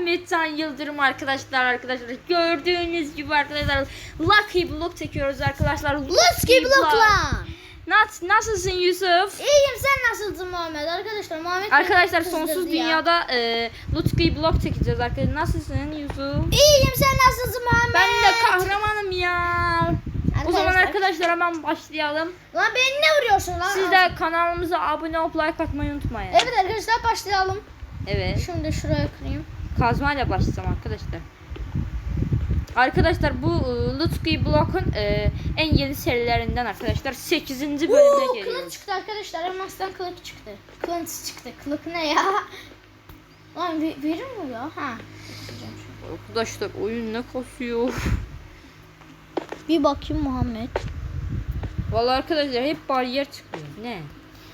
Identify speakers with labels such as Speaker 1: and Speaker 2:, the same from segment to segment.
Speaker 1: Muhammed Yıldırım arkadaşlar arkadaşlar. Gördüğünüz gibi arkadaşlar Lucky Block çekiyoruz arkadaşlar.
Speaker 2: Lucky Block'la.
Speaker 1: Nas nasılsın Yusuf?
Speaker 2: İyiyim sen nasılsın Muhammed? Arkadaşlar Muhammed
Speaker 1: Arkadaşlar sonsuz
Speaker 2: ya.
Speaker 1: dünyada e, Lucky Block çekeceğiz arkadaşlar. Nasılsın Yusuf?
Speaker 2: İyiyim sen nasılsın Muhammed?
Speaker 1: Ben de kahramanım ya. O zaman
Speaker 2: Arkadaşlar-
Speaker 1: arkadaşlar hemen başlayalım.
Speaker 2: Lan beni ne vuruyorsun lan?
Speaker 1: Siz de kanalımıza abone olup like atmayı unutmayın.
Speaker 2: Evet arkadaşlar başlayalım.
Speaker 1: Evet.
Speaker 2: Şimdi şuraya kırayım.
Speaker 1: Kazmayla başlayacağım arkadaşlar. Arkadaşlar bu e, Lucky Block'un e, en yeni serilerinden arkadaşlar 8. bölümde geliyor.
Speaker 2: kılıç çıktı arkadaşlar. Elmastan kılıç çıktı. Kılıç çıktı. Kılık ne ya? Lan ver- verir mi ya? Ha.
Speaker 1: Arkadaşlar oyun ne kasıyor.
Speaker 2: Bir bakayım Muhammed.
Speaker 1: Vallahi arkadaşlar hep bariyer çıkıyor. Ne?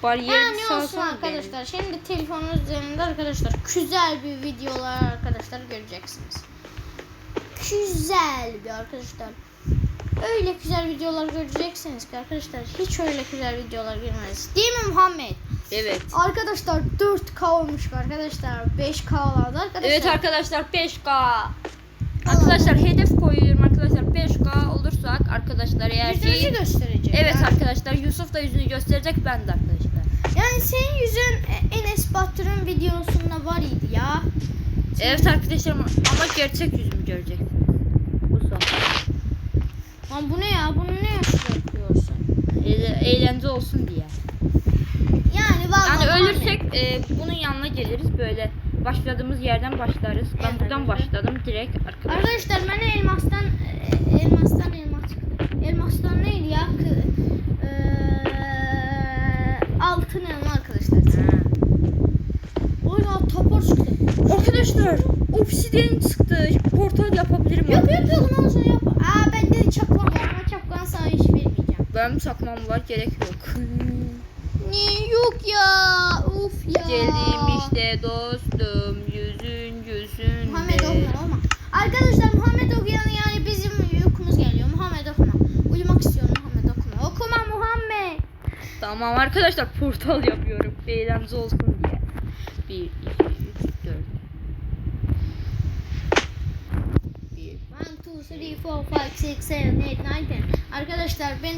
Speaker 1: Bariyer
Speaker 2: Yani
Speaker 1: sağ
Speaker 2: olsun arkadaşlar. Şimdi telefonun üzerinde arkadaşlar güzel bir videolar arkadaşlar göreceksiniz. Güzel bir arkadaşlar. Öyle güzel videolar göreceksiniz ki arkadaşlar hiç öyle güzel videolar görmez. Değil mi Muhammed?
Speaker 1: Evet.
Speaker 2: Arkadaşlar 4K olmuş arkadaşlar. 5K oldu arkadaşlar.
Speaker 1: Evet arkadaşlar 5K. Arkadaşlar hedef koyuyorum arkadaşlar 5K olursak arkadaşlar eğer
Speaker 2: Yüzünüzü
Speaker 1: ki
Speaker 2: gösterecek.
Speaker 1: Evet
Speaker 2: yani.
Speaker 1: arkadaşlar Yusuf da yüzünü gösterecek ben de arkadaşlar.
Speaker 2: Yani senin yüzün e, Enes Batur'un videosunda var idi ya.
Speaker 1: Evet arkadaşlar ama gerçek yüzümü göreceksiniz. Bu son.
Speaker 2: Lan bu ne ya? Bunu ne yaşlı yapıyorsun?
Speaker 1: Eğle- eğlence olsun diye.
Speaker 2: Yani vallahi
Speaker 1: Yani ölürsek e, bunun yanına geliriz böyle başladığımız yerden başlarız. Ben
Speaker 2: Evet,
Speaker 1: buradan
Speaker 2: arkadaşlar.
Speaker 1: başladım direkt arkadaşlar.
Speaker 2: Arkadaşlar bana elmastan e, elmastan elmas. Elmastan neydi ya? Altın elma arkadaşlar.
Speaker 1: Ha.
Speaker 2: O ya topor çıktı.
Speaker 1: Arkadaşlar obsidian çıktı. Portal yapabilirim.
Speaker 2: Yok yok yok ondan sonra yap. Aa bende çakmam var ama çakman sana hiç vermeyeceğim.
Speaker 1: Benim çakmam var gerek yok.
Speaker 2: Ne yok ya. Uf ya.
Speaker 1: Geldim işte dostum yüzün yüzün.
Speaker 2: Muhammed okuma olma. Arkadaşlar Muhammed okuyan yani bizim uykumuz geliyor. Muhammed okuma. Uyumak istiyorum Muhammed okuma. Okuma Muhammed.
Speaker 1: Tamam arkadaşlar portal yapıyorum. Eğlence olsun diye. 1, 2, 3, 4. 1.
Speaker 2: 1, 2, 3, 4, 5, 6, 7, 8, 9, 10. Arkadaşlar ben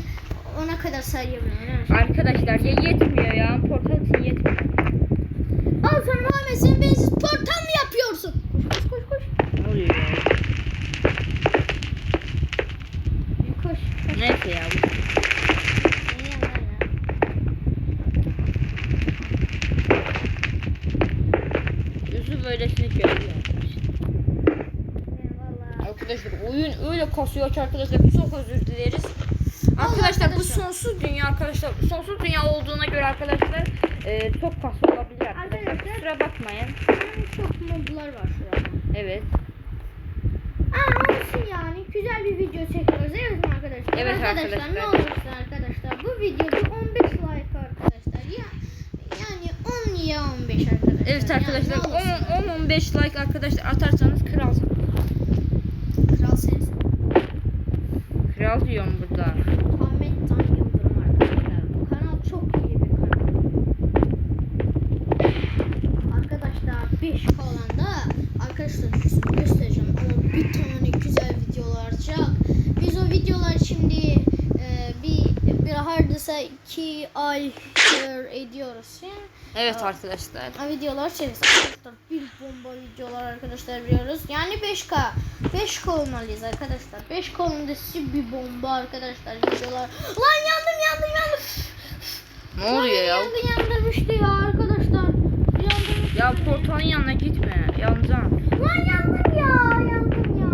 Speaker 2: ona kadar sayabiliyorum.
Speaker 1: Arkadaşlar ya yetmiyor ya. Portal için yetmiyor.
Speaker 2: Al sen Muhammed sen bensiz portal mı yapıyorsun? Koş koş koş koş.
Speaker 1: Ne oluyor ya?
Speaker 2: Koş.
Speaker 1: Neyse ya.
Speaker 2: Ne yalan ya.
Speaker 1: Yüzü böylesini görüyor.
Speaker 2: Eyvallah.
Speaker 1: Arkadaşlar öyle kasıyor arkadaşlar çok özür dileriz. Arkadaşlar bu
Speaker 2: arkadaşlar.
Speaker 1: sonsuz dünya arkadaşlar. Sonsuz dünya olduğuna göre arkadaşlar e, çok kasıyor olabilir arkadaşlar.
Speaker 2: Arkadaşlar.
Speaker 1: Kusura bakmayın.
Speaker 2: Çok moblar var şurada.
Speaker 1: Evet.
Speaker 2: Aa olsun yani güzel bir video çekiyoruz evet mi arkadaşlar?
Speaker 1: Evet
Speaker 2: arkadaşlar.
Speaker 1: arkadaşlar.
Speaker 2: ne olursa arkadaşlar bu video bir 15 like arkadaşlar. Ya yani 10 ya 15 arkadaşlar.
Speaker 1: Evet arkadaşlar
Speaker 2: Yani ne olursa.
Speaker 1: 10-15 like arkadaşlar atarsanız kral.
Speaker 2: Kral
Speaker 1: diyorum burada.
Speaker 2: 2 ay ediyoruz. Yani
Speaker 1: Evet
Speaker 2: Aa.
Speaker 1: arkadaşlar.
Speaker 2: videolar çeviririz. Arkadaşlar bir bomba videolar arkadaşlar biliyoruz. Yani 5K. 5K olmalıyız arkadaşlar. 5K olunca bir bomba arkadaşlar videolar. Lan yandım yandım yandım.
Speaker 1: Ne oluyor ya?
Speaker 2: Yandı yandırmıştı ya arkadaşlar. Yandırmış.
Speaker 1: Ya portalın yanına gitme. Yanacaksın.
Speaker 2: Lan yandım ya yandım ya.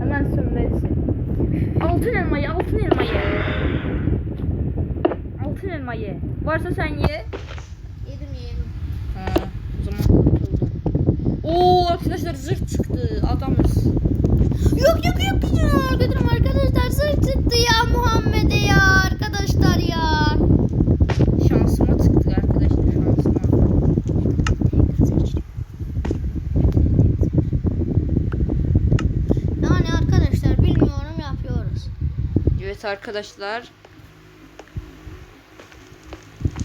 Speaker 1: Hemen sönmelisin. Altın elmayı, altın elmayı. Altın elmayı. Varsa sen ye.
Speaker 2: Yedim yedim.
Speaker 1: Ha, o zaman kurtuldum. Oo arkadaşlar zırh çıktı. Adamız.
Speaker 2: Yok yok yok gücüm arkadaşlar arkadaşlar sır çıktı ya Muhammed'e ya arkadaşlar ya.
Speaker 1: Şansıma çıktı arkadaşlar şansıma.
Speaker 2: Yani arkadaşlar bilmiyorum yapıyoruz.
Speaker 1: Evet arkadaşlar.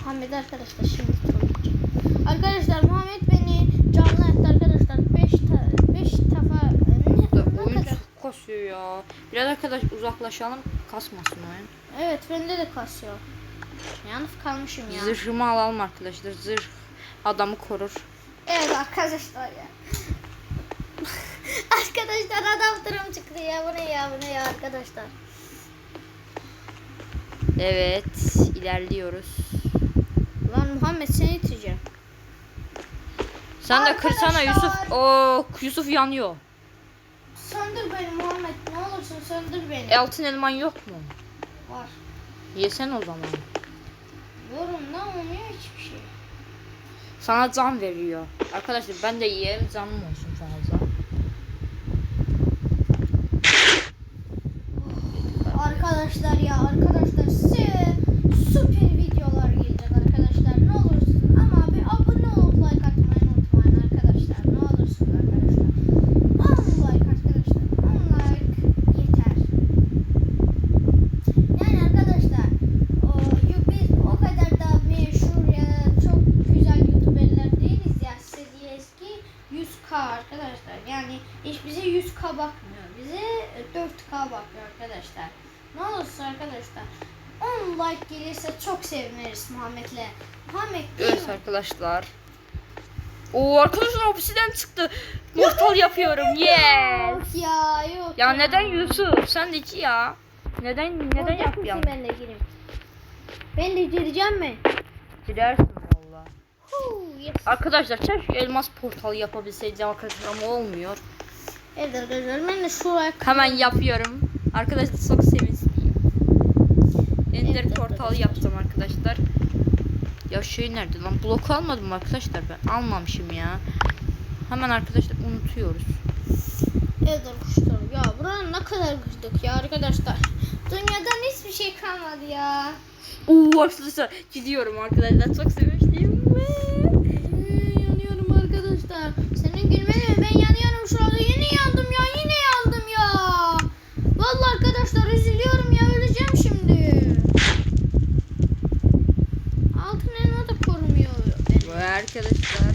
Speaker 2: Muhammed arkadaşlar şimdi soracağım. Arkadaşlar Muhammed beni canlı attı arkadaşlar. 5 5 defa ne, oyun çok kasıyor ya.
Speaker 1: Biraz arkadaş uzaklaşalım kasmasın oyun.
Speaker 2: Evet bende de kasıyor. Yalnız kalmışım ya.
Speaker 1: Zırhımı alalım arkadaşlar. Zırh adamı korur.
Speaker 2: Evet arkadaşlar ya. arkadaşlar adam durum çıktı ya. Bu ne ya bu ne ya arkadaşlar.
Speaker 1: Evet ilerliyoruz.
Speaker 2: Lan Muhammed seni iteceğim.
Speaker 1: Sen de kırsana
Speaker 2: Arkadaşlar.
Speaker 1: Yusuf. Oo Yusuf yanıyor.
Speaker 2: Söndür beni Muhammed ne olursun söndür beni.
Speaker 1: E, altın elman yok mu?
Speaker 2: Var.
Speaker 1: Yesen o zaman.
Speaker 2: Yorumda olmuyor hiçbir şey.
Speaker 1: Sana can veriyor. Arkadaşlar ben de yiyelim canım olsun fazla.
Speaker 2: Arkadaşlar ya arkadaşlar size süper videolar gelecek arkadaşlar. Ne olursunuz ama bir abone olup like atmayı unutmayın arkadaşlar. Ne olursunuz arkadaşlar. 10 like arkadaşlar. 10 like yeter. Yani arkadaşlar o, yo- biz o kadar da meşhur ya da çok güzel youtuberler değiliz ya. Size diyeceğiz ki 100k arkadaşlar. Yani hiç bize 100k bakmıyor. Bize 4k bakıyor arkadaşlar. Ne olursa arkadaşlar 10 like gelirse çok seviniriz Muhammed'le. Muhammed değil
Speaker 1: Evet
Speaker 2: mi?
Speaker 1: arkadaşlar. Oo arkadaşlar obsiden çıktı. Mortal yapıyorum. Yes.
Speaker 2: Yok ya yok
Speaker 1: Ya neden Yusuf? Sen de iki ya. Neden neden
Speaker 2: Orada
Speaker 1: yapıyorsun?
Speaker 2: Ben de gireyim. Ben de gireceğim mi?
Speaker 1: Gidersin valla.
Speaker 2: Yes.
Speaker 1: Arkadaşlar keşke elmas portalı yapabilseydim arkadaşlar ama olmuyor.
Speaker 2: Evet arkadaşlar ben de şuraya
Speaker 1: Hemen yapıyorum. Arkadaşlar çok. Ender
Speaker 2: Evet
Speaker 1: portal
Speaker 2: arkadaşlar.
Speaker 1: yaptım arkadaşlar. Ya şey nerede lan? Blok almadım arkadaşlar ben. Almamışım ya. Hemen arkadaşlar unutuyoruz.
Speaker 2: Evet arkadaşlar ya buranın ne kadar kırdık ya arkadaşlar. Dünyadan hiçbir şey kalmadı ya.
Speaker 1: Oo arkadaşlar gidiyorum arkadaşlar. Çok sevinçliyim.
Speaker 2: Ee, yanıyorum arkadaşlar. Senin gülmeni mi? Ben yanıyorum şu anda. Yine yandım ya. Yine yandım ya. Vallahi arkadaşlar üzülüyorum ya. Öleceğim şimdi. Altın elma da korumuyor beni.
Speaker 1: Ve arkadaşlar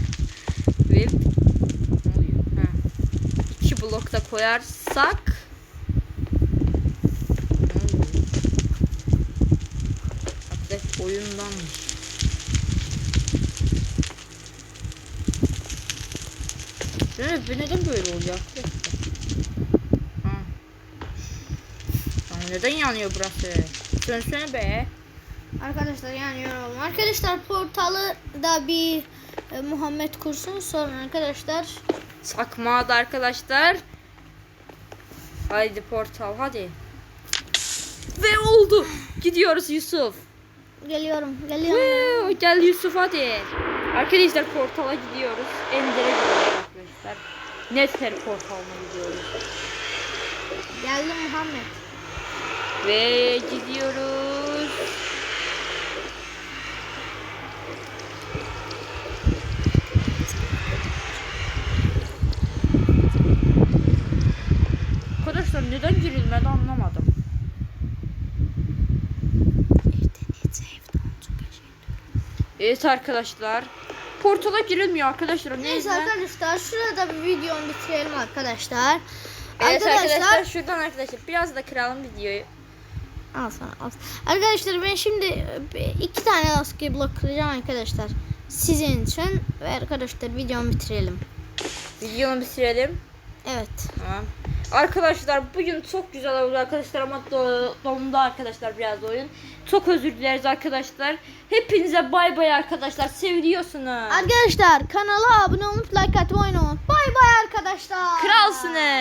Speaker 1: ve ne oluyor? Ha. İki blok da koyarsak? Arkadaş oyundanmış. Evet, bu neden böyle oluyor? Ha. Ama neden yanıyor burası? Sönsene be.
Speaker 2: Arkadaşlar yanıyorum. Arkadaşlar portalı da bir e, Muhammed kursun. Sonra arkadaşlar
Speaker 1: Çakmağı da arkadaşlar. Haydi portal hadi. Ve oldu. Gidiyoruz Yusuf.
Speaker 2: geliyorum. Geliyorum.
Speaker 1: Woo, gel Yusuf hadi. Arkadaşlar portala gidiyoruz. Ender'e gidiyoruz arkadaşlar. Nether portalına gidiyoruz.
Speaker 2: Geldim Muhammed.
Speaker 1: Ve gidiyoruz. Arkadaşlar neden girilmedi anlamadım. Evet arkadaşlar. Portala girilmiyor arkadaşlar.
Speaker 2: Neyse
Speaker 1: Neyse.
Speaker 2: arkadaşlar şurada bir videomu bitirelim arkadaşlar.
Speaker 1: Evet
Speaker 2: arkadaşlar,
Speaker 1: şuradan arkadaşlar biraz da kıralım videoyu.
Speaker 2: Al sana al. Arkadaşlar ben şimdi e, iki tane askeri blok kıracağım arkadaşlar. Sizin için ve arkadaşlar videomu bitirelim.
Speaker 1: Videoyu bitirelim.
Speaker 2: Evet.
Speaker 1: Tamam. Arkadaşlar bugün çok güzel oldu arkadaşlar ama do- dondu arkadaşlar biraz oyun. Çok özür dileriz arkadaşlar. Hepinize bay bay arkadaşlar. Seviliyorsunuz.
Speaker 2: Arkadaşlar kanala abone olup like atmayı unutmayın. Bay bay arkadaşlar.
Speaker 1: Kralsınız.